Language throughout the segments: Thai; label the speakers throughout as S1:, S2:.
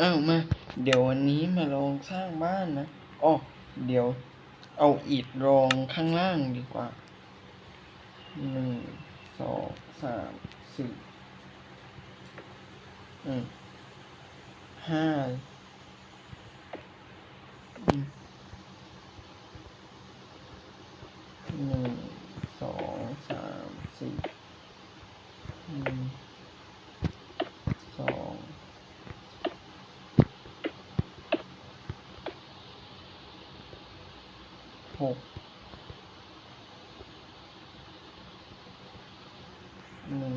S1: อ้าวมา เดี๋ยววันนี้มาลองสร้างบ้านนะอ๋อเดี๋ยวเอาอิฐรองข้างล่างดีกว่าหนึ่งสองสามสี่อืมห้าอืมหนึ่งสองสามสี่หนึ่งสอง หกหนึ่ง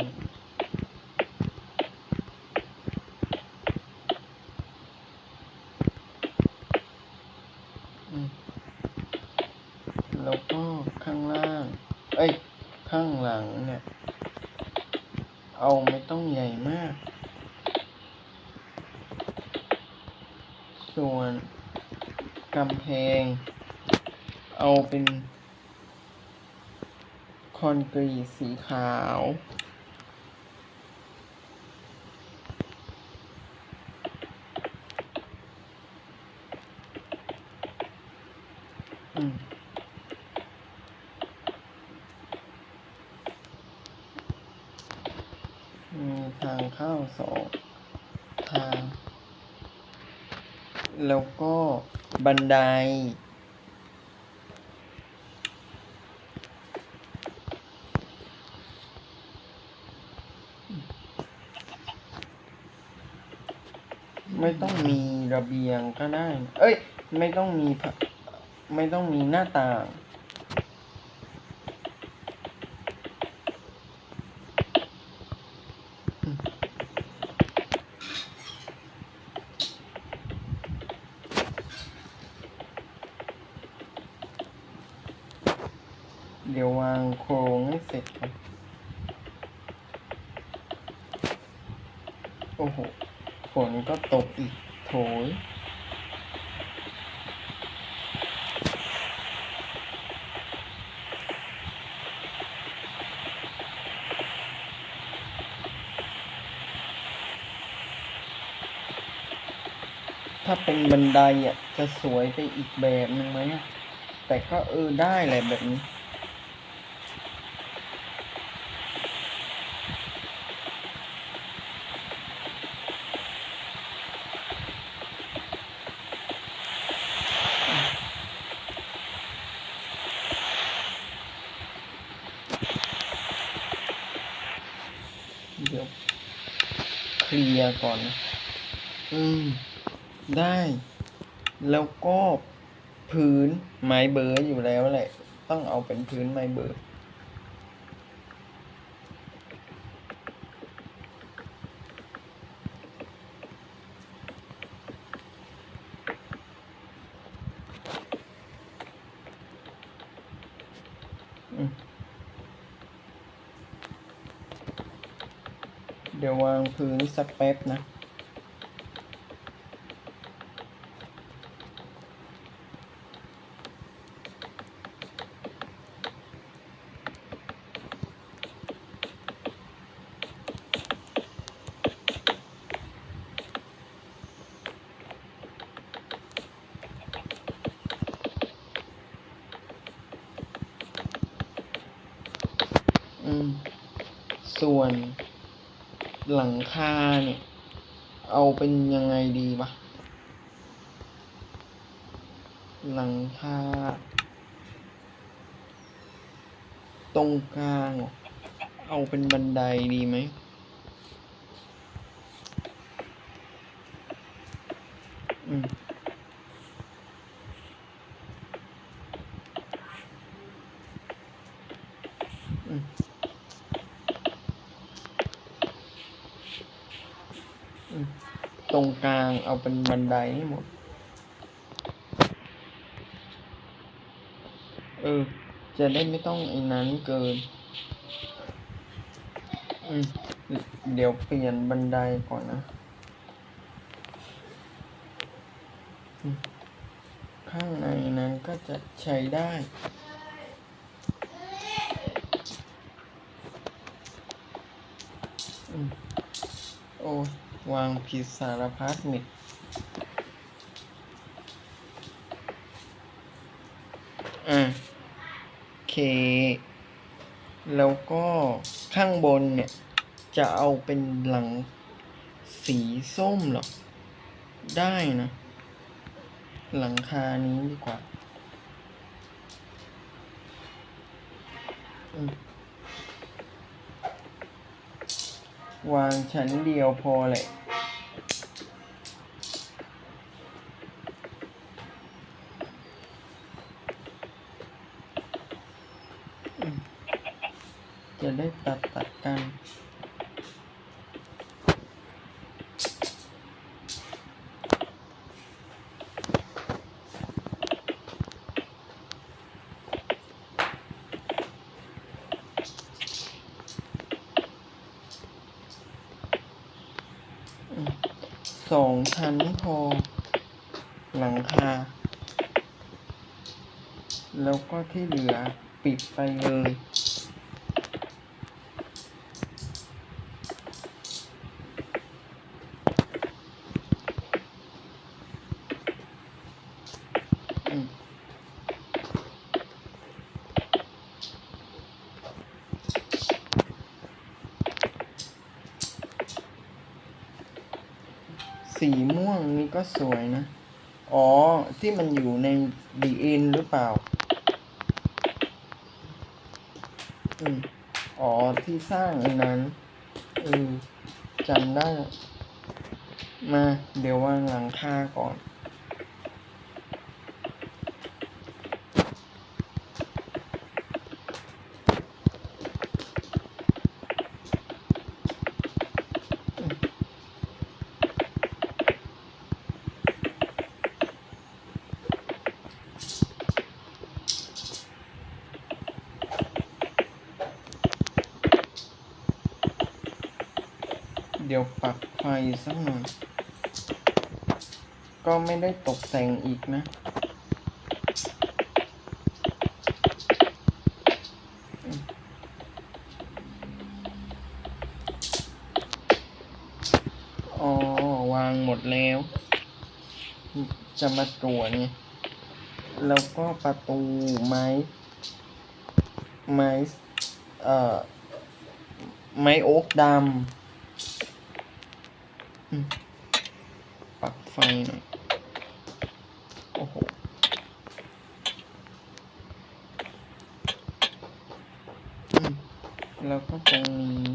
S1: แล้วก็ข้างล่าง เอ้ย ข้างหลังเนี่ย เอาไม่ต้องใหญ่มาก ส่วนกำแพง เอาเป็นคอนกรีตสีขาว อืมมีทางเข้าสองทาง แล้วก็บันได ไม่ต้องมีระเบียงก็ได้ เอ้ย ไม่ต้องมี ไม่ต้องมีหน้าต่าง เดี๋ยววางโครงให้เสร็จก่อนโอ้โห ฝนก็ตกอีกโถยถ้าเป็นบันไดอะจะสวยไปอีกแบบนึงไหมแต่ก็เออได้แหละแบบนี้ เดี๋ยวเคลียร์ก่อนนะอืม ได้ แล้วก็พื้นไม้เบอร์อยู่แล้วแหละ ต้องเอาเป็นพื้นไม้เบอร์ เดี๋ยววางพื้นสักแป๊บนะอืมส่วน หลังคาเนี่ย เอาเป็นยังไงดีวะหลังคาตรงกลางเหรอเอาเป็นบันไดดีไหมอืม อืม อืม ต รงกลางเอาเป็นบันไดให้หมด เออ จะได้ไม่ต้องไอ้นั้นเกิน อืม เดี๋ยวเปลี่ยนบันไดก่อนนะข้างในนั้นก็จะใช้ได้ อืม โอ้ย วางผิดสารพัดมิดอะโอเค แล้วก็ข้างบนเนี่ย จะเอาเป็นหลังสีส้มหรอ ได้นะ หลังคานี้ดีกว่าอืมวางชั้นเดียวพอแหละ จะได้ตัดตัดกันสองชั้นพอหลังคา แล้วก็ที่เหลือปิดไปเลย สีม่วงนี่ก็สวยนะ อ๋อ ที่มันอยู่ในดีเอ็นหรือเปล่า อืมอ๋อ ที่สร้างอันนั้นเออจำได้ มา เดี๋ยววางหลังคาก่อน เดี๋ยวปรับไฟสักหน่อย ก็ไม่ได้ตกแต่งอีกนะอ๋อวางหมดแล้ว จะมาตรวจไงแล้วก็ประตูไม้ ไม้ เอ่อ ไม้โอ๊กดำอืม ปรับไฟหน่อย โอ้โห แล้วก็ตรงนี้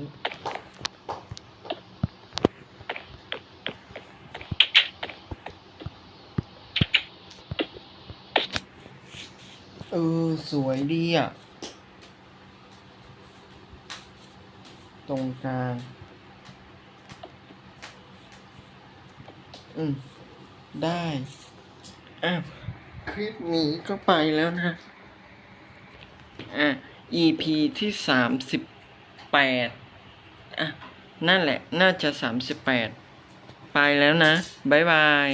S1: เออ สวยดีอะ ตรงกลาง อืม ได้อะคลิปนี้ก็ไปแล้วนะอะ EP ที่สามสิบแปดอะ นั่นแหละ น่าจะสามสิบแปดไปแล้วนะ บ๊ายบาย